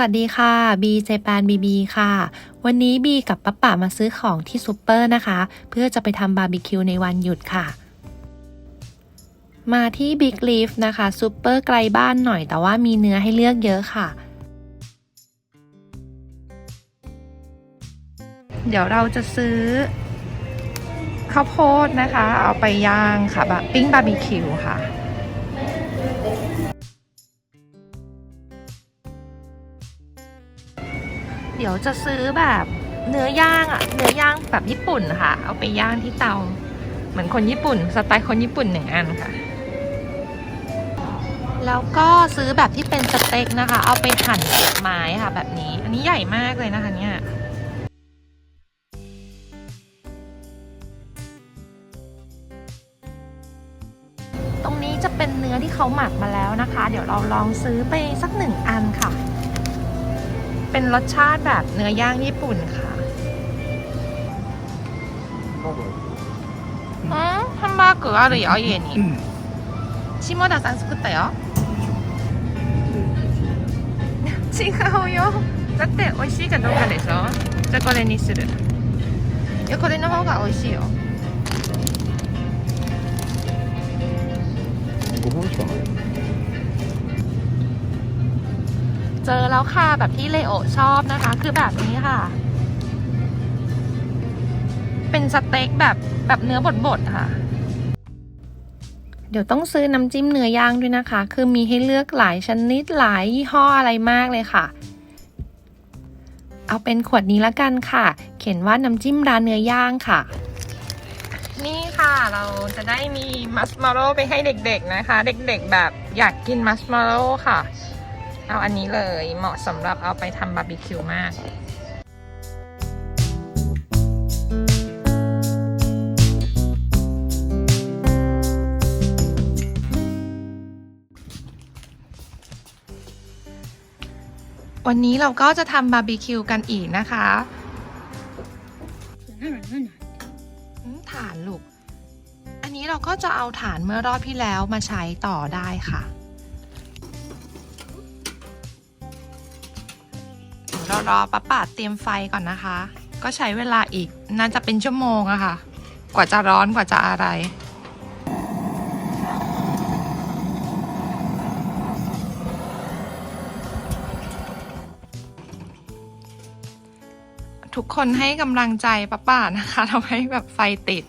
วัสดีค่ะบีเจแปนบีบีค่ะ วันนี้บีกับป้าป่ามาซื้อของที่ซูเปอร์นะคะ เพื่อจะไปทำบาร์บีคิวในวันหยุดค่ะ มาที่บิ๊กลีฟนะคะซูเปอร์ไกลบ้านหน่อยแต่ว่ามีเนื้อให้เลือกเยอะค่ะ เดี๋ยวเราจะซื้อ ข้าวโพดนะคะ เอาไปย่างค่ะแบบปิ้งบาร์บีคิวค่ะ เดี๋ยวจะซื้อแบบเนื้อย่างอะเนื้อย่างแบบญี่ปุ่นค่ะ เอาไปย่างที่เตา เหมือนคนญี่ปุ่น สไตล์คนญี่ปุ่นหนึ่งอันค่ะ แล้วก็ซื้อแบบที่เป็นสเต็กนะคะ เอาไปหั่นเสียบไม้ค่ะแบบนี้ อันนี้ใหญ่มากเลยนะคะเนี่ยตรงนี้จะเป็นเนื้อที่เขาหมักมาแล้วนะคะ เดี๋ยวเราลองซื้อไปสักหนึ่งอันค่ะ เป็นรสชาติแบบเนื้อย่างญี่ปุ่นค่ะอืมハンバーグあるよ家にうん。下田さん作ったよ違うよだって美味しいかどうかでしょじゃあこれにするいやこれの方が美味しいよ五本しかない。 เจอแล้วค่ะแบบที่เลโอชอบนะคะ คือแบบนี้ค่ะ เป็นสเต็กแบบแบบเนื้อบดๆค่ะ เดี๋ยวต้องซื้อน้ำจิ้มเนื้อย่างด้วยนะคะ คือมีให้เลือกหลายชนิดหลายยี่ห้ออะไรมากเลยค่ะ เอาเป็นขวดนี้ละกันค่ะ เขียนว่าน้ำจิ้มร้านเนื้อย่างค่ะนี่ค่ะเราจะได้มีมัสมาโร่ไปให้เด็กๆนะคะ เด็กๆแบบอยากกินมัสมาโร่ค่ะ เอาอันนี้เลยเหมาะสำหรับเอาไปทำบาร์บีคิวมากวันนี้เราก็จะทำบาร์บีคิวกันอีกนะคะฐานลูก อันนี้เราก็จะเอาฐานเมื่อรอบที่แล้วมาใช้ต่อได้ค่ะ รอป้าป่าเตรียมไฟก่อนนะคะ ก็ใช้เวลาอีกน่าจะเป็นชั่วโมงอะค่ะ กว่าจะร้อนกว่าจะอะไรทุกคนให้กำลังใจป้าป่านะคะทำให้แบบไฟติด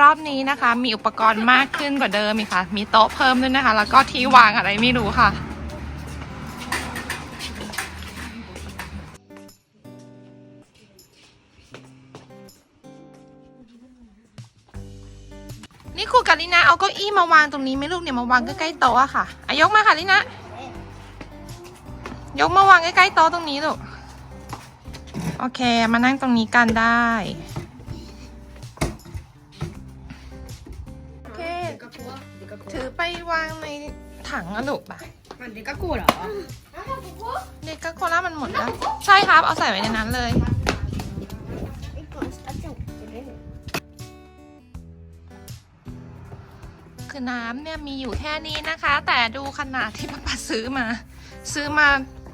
รอบนี้นะคะ มีอุปกรณ์มากขึ้นกว่าเดิมอีกค่ะ มีโต๊ะเพิ่มด้วยนะคะ แล้วก็ที่วางอะไรไม่รู้ค่ะ นี่ครูกับลินะเอาเก้าอี้มาวางตรงนี้ไหมลูกเนี่ยมาวางใกล้ๆโต๊ะอะค่ะอายกมาค่ะลินะยกมาวางใกล้ๆโต๊ะตรงนี้ลูก โอเค มานั่งตรงนี้กันได้ ถือไปวางในถังอะลูกป่ะมันเด็กก็กูเหรอเด็กก็โคล่ามันหมดแล้ว ใช่ครับ เอาใส่ไว้ในนั้นเลย คือน้ำเนี่ยมีอยู่แค่นี้นะคะ แต่ดูขนาดที่ป้าปาซื้อมา ซื้อมา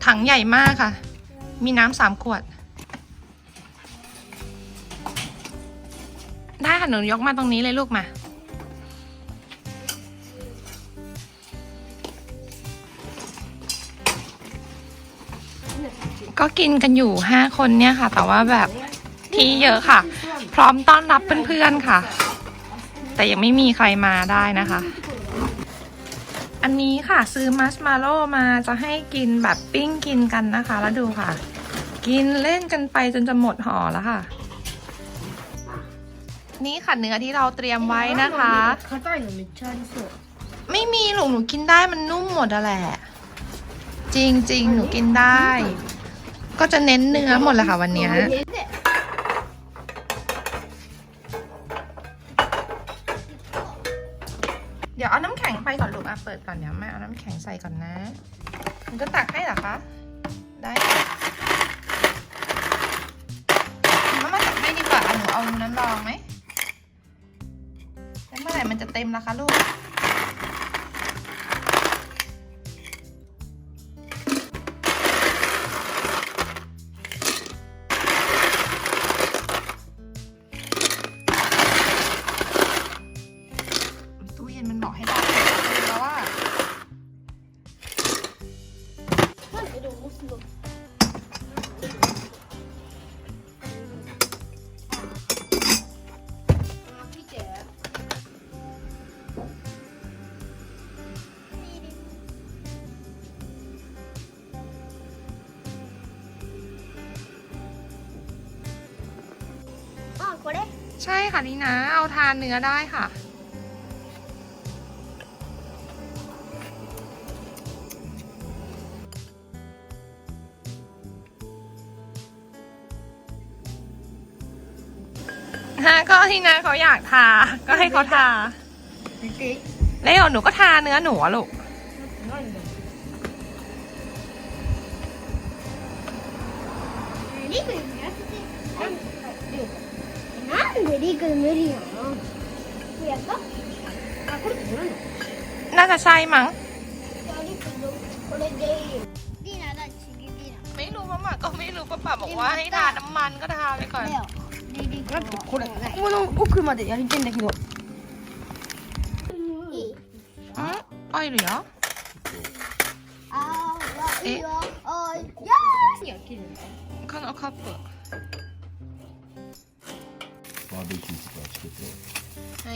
ถังใหญ่มากค่ะ มีน้ำสามขวด ได้ค่ะหนูยกมาตรงนี้เลยลูกมา ก็กินกันอยู่ห้าคนเนี่ยค่ะ แต่ว่าแบบที่เยอะค่ะ พร้อมต้อนรับเพื่อนๆค่ะ แต่ยังไม่มีใครมาได้นะคะ อันนี้ค่ะซื้อมัสมาโล่มาจะให้กินแบบปิ้งกินกันนะคะ แล้วดูค่ะ กินเล่นกันไปจนจะหมดห่อแล้วค่ะ นี่ค่ะเนื้อที่เราเตรียมไว้นะคะ 硬いのめっちゃありそう ไม่มีหนูหนูกินได้มันนุ่มหมดอะแหละ จริงจริงๆ หนูกินได้ ก็จะเน้นเนื้อหมดเลยค่ะวันเนี้ยเดี๋ยวเอาน้ำแข็งไปก่อนลูกอะเปิดก่อนเดี๋ยวแม่เอาน้ำแข็งใส่ก่อนนะหนูจะตักให้เหรอคะ ได้มามาตักให้ดีกว่าหนูเอาน้ำรองไหมแล้วเมื่อไหร่มันจะเต็มล่ะคะลูก ใช่ค่ะนี่นะ เอาทานเนื้อได้ค่ะ ก็ที่นะเขาอยากทา ก็ให้เขาทา แล้วหนูก็ทาเนื้อหนูลูกนี่ リグ無理なのやったあこれってどれの？長さ今これでいい。よไม่รู้าหมาก็ไม่รู้ป้าป๋าบอกว่าให้ทาน้ำมันก็ทาไปก่อน。これここの奥までやりてんだけど。入るよ。えいいよ。いよこのカップ。バーベキューとかつけて ให้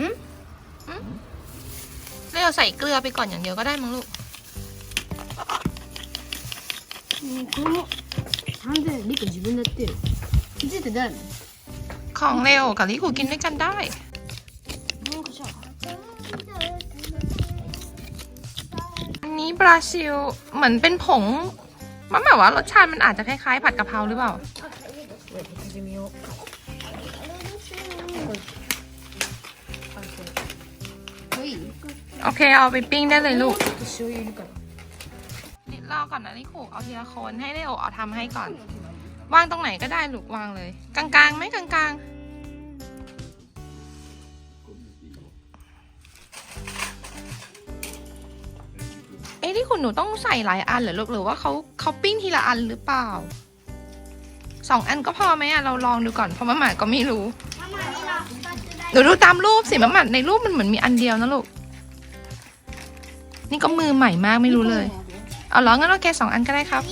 อืมอืมแล้วเอาใส่เกลือไปก่อนอย่างเดียวก็ได้มั้งลูก ねこれも完全にリク自分でやってよ気づいてないの ของเร็วกับลิคูกินด้วยกันได้ なんかさ อันนี้บราซิล เหมือนเป็นผงมันแบบว่ารสชาติมันอาจจะคล้ายๆ ผัดกะเพราหรือเปล่า 始めよう โอเคเอาไปปิ้งได้เลยลูกนี่รอก่อนนะนี่ขู่เอาทีละคนให้ได้โอเอาทำให้ก่อน วางตรงไหนก็ได้ลูกวางเลย กลางๆไหมกลางๆเอ้ที่คุณหนูต้องใส่หลายอันเหรอลูกหรือว่าเขาเขาปิ้งทีละอันหรือเปล่าสองอันก็พอไหมอะเราลองดูก่อนเพราะมะหมาก็ไม่รู้หนูดูตามรูปสิมะหมาในรูปมันเหมือนมีอันเดียวนะลูก นี่ก็มือใหม่มากไม่รู้เลย เอาเหรองั้นโอเคสองอันก็ได้ครับ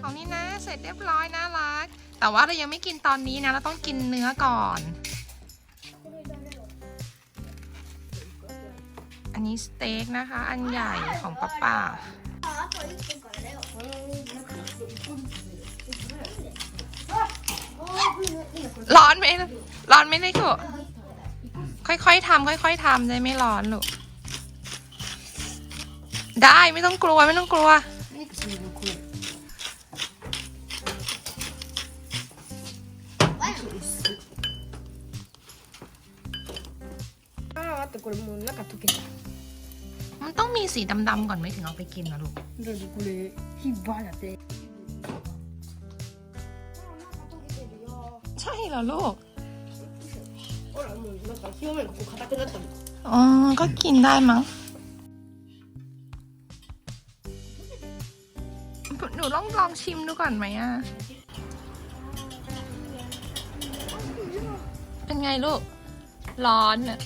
ของนี้นะเสร็จเรียบร้อยน่ารัก แต่ว่าเรายังไม่กินตอนนี้นะ เราต้องกินเนื้อก่อน อันนี้สเต็กนะคะ อันใหญ่ของป้าป้าร้อนไหม ร้อนไหมเลยถูกค่อยๆทำค่อยๆทำได้ไม่ร้อนลูก ได้ไม่ต้องกลัวไม่ต้องกลัว ミックスのこれああ待ってこれもう中溶けた มันต้องมีสีดำๆก่อนไหม่ถึงเอาไปกินนะลูก だってこれ火バーだって ใช่เหรอลูก ほ らもうなんか表面がこう硬くなったもん อ๋อ ก็กินได้มั้ง หนูลองลองชิมดูก่อนไหมอ่ะ เป็นไงลูก ร้อนอ่ะ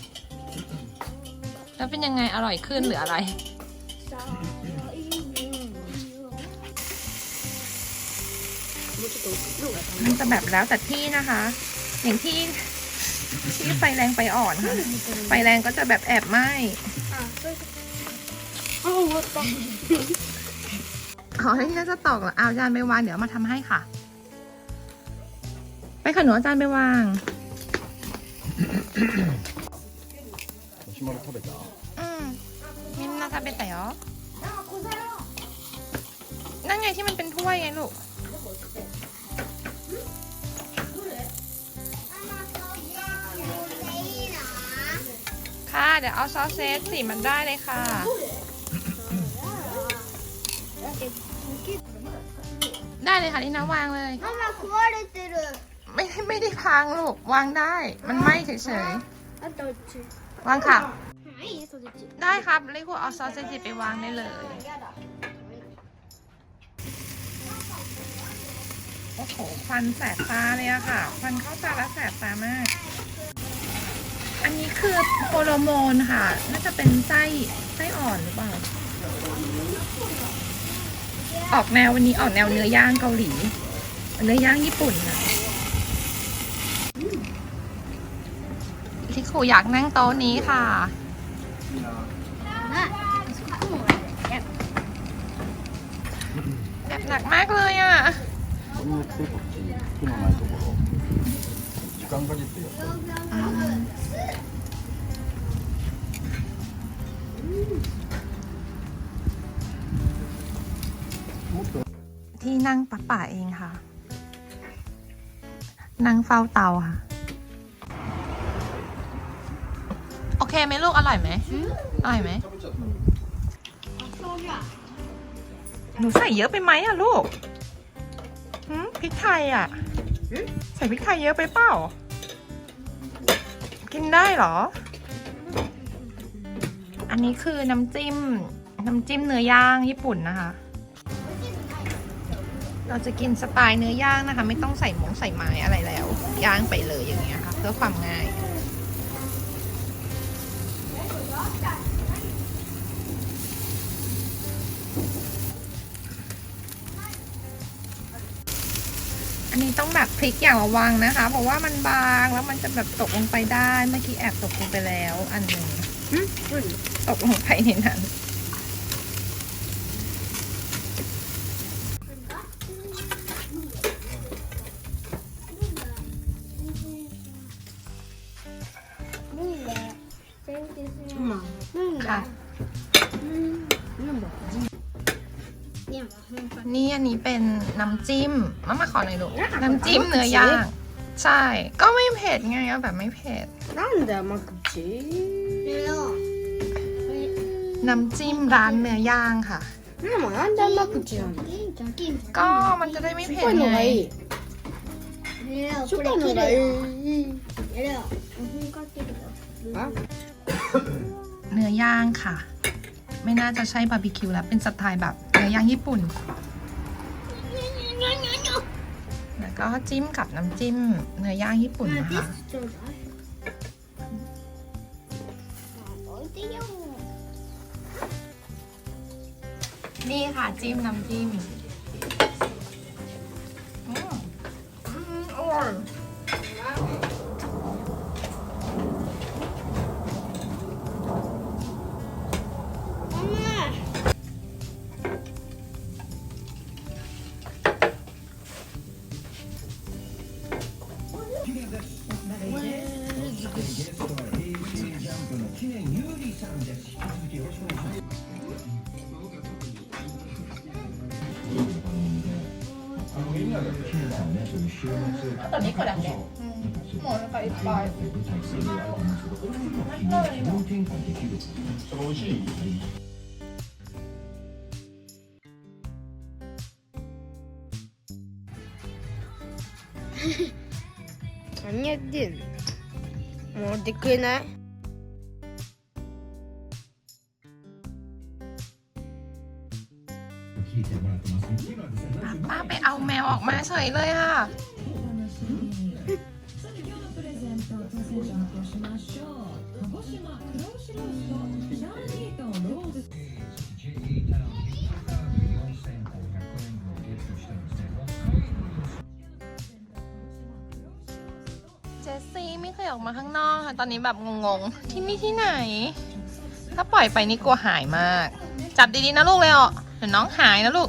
แล้วเป็นยังไงอร่อยขึ้นหรืออะไร もうちょっと色が มันจะแบบแล้วแต่ที่นะคะ อย่างที่ ที่ไฟแรงไฟอ่อนค่ะ ไฟแรงก็จะแบบแอบไหม้าววตอกขอให้ที่จะตอกเหรอเอาจานไปวางเดี๋ยวมาทำให้ค่ะ ไปขนมอาจารย์ไปวางอืมมินนาทาเแต่เหรอนั่นไงที่มันเป็นถ้วยไงลูก ค่ะ เดี๋ยวเอาซอสเซสสีมันได้เลยค่ะ ได้เลยค่ะนี่นะวางเลย ママ壊れてる ไม่ได้ไม่ได้พังลูก วางได้ มันไหม้เฉย あとうちๆ วางค่ะ いいそっち ได้ครับเลคูเอาซอสเซนจิไปวางได้เลย やだ โอ้โหควันแสบตาเลยอะค่ะ ควันเข้าตาแล้วแสบตามาก อันนี้คือโปรลโมนค่ะ น่าจะเป็นไส้ไส้อ่อนหรือเปล่า ออกแนววันนี้ออกแนวเนื้อย่างเกาหลี เนื้อย่างญี่ปุ่นนะลิคูอยากนั่งโต๊ะนี้ค่ะแอบหนักมากเลยอะ 음. ที่นั่งป้าป่าเองค่ะ นั่งเฝ้าเตาค่ะ โอเคไหมลูก อร่อยไหมอร่อยไหมหนูใส่เยอะไปไหมอะลูกพริกไทยอะใส่พริกไทยเยอะไปเปล่า กินได้เหรอ อันนี้คือน้ำจิ้ม น้ำจิ้มเนื้อย่างญี่ปุ่นนะคะ เราจะกินสไตล์เนื้อย่างนะคะ ไม่ต้องใส่หมงใส่ไม้อะไรแล้ว ย่างไปเลยอย่างเงี้ยค่ะเพื่อความง่ายอันนี้ต้องแบบพลิกอย่างระวังนะคะ เพราะว่ามันบางแล้วมันจะแบบตกลงไปได้ เมื่อกี้แอบตกลงไปแล้ว อันหนึ่ง ตกลงไปในนั้นนี่อันนี้เป็นน้ำจิ้มมามาขอหน่อยดูน้ำจิ้มเนื้อย่างใช่ ก็ไม่เผ็ดไงก็แบบไม่เผ็ดนั่นเดี๋ยวมากุจิ น้ำจิ้มร้านเนื้อย่างค่ะ.ก็มันจะได้ไม่เผ็ด 슈퍼 ไง 노라 이. 슈퍼 노라 이. เนื้อย่างค่ะ ไม่น่าจะใช่บาร์บีคิวแล้วเป็นสไตล์แบบเนื้อย่างญี่ปุ่น แล้วก็จิ้มกับน้ำจิ้มเนื้อย่างญี่ปุ่นนะคะ, นี่ค่ะจิ้มน้ำจิ้มอืมอืมอร่อย Они один. Мордикына. ป้าไปเอาแมวออกมาเฉยเลยค่ะ เจสซี่ไม่เคยออกมาข้างนอกค่ะตอนนี้แบบงงๆ ที่นี่ที่ไหน ถ้าปล่อยไปนี่กลัวหายมาก จับดีๆนะลูกเลยอะเดี๋ยวน้องหายนะลูก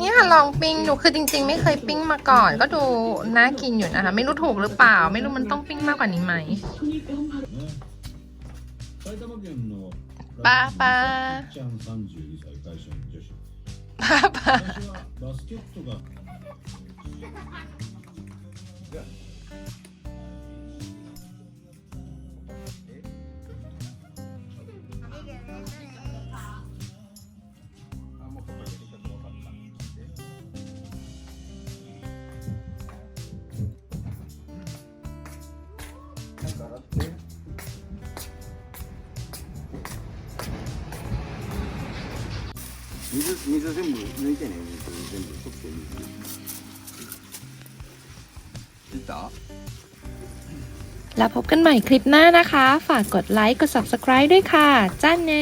นี่ค่ะลองปิ้งหนูคือจริง ๆ ไม่เคยปิ้งมาก่อน ก็ดูน่ากินอยู่นะคะ ไม่รู้ถูกหรือเปล่า ไม่รู้มันต้องปิ้งมากกว่านี้ไหมป้าป้าป้าป้า 抜いてね水全部取って水いった แล้วพบกันใหม่คลิปหน้านะคะ ฝากกดไลค์ กด subscribe ด้วยค่ะ จ้าเน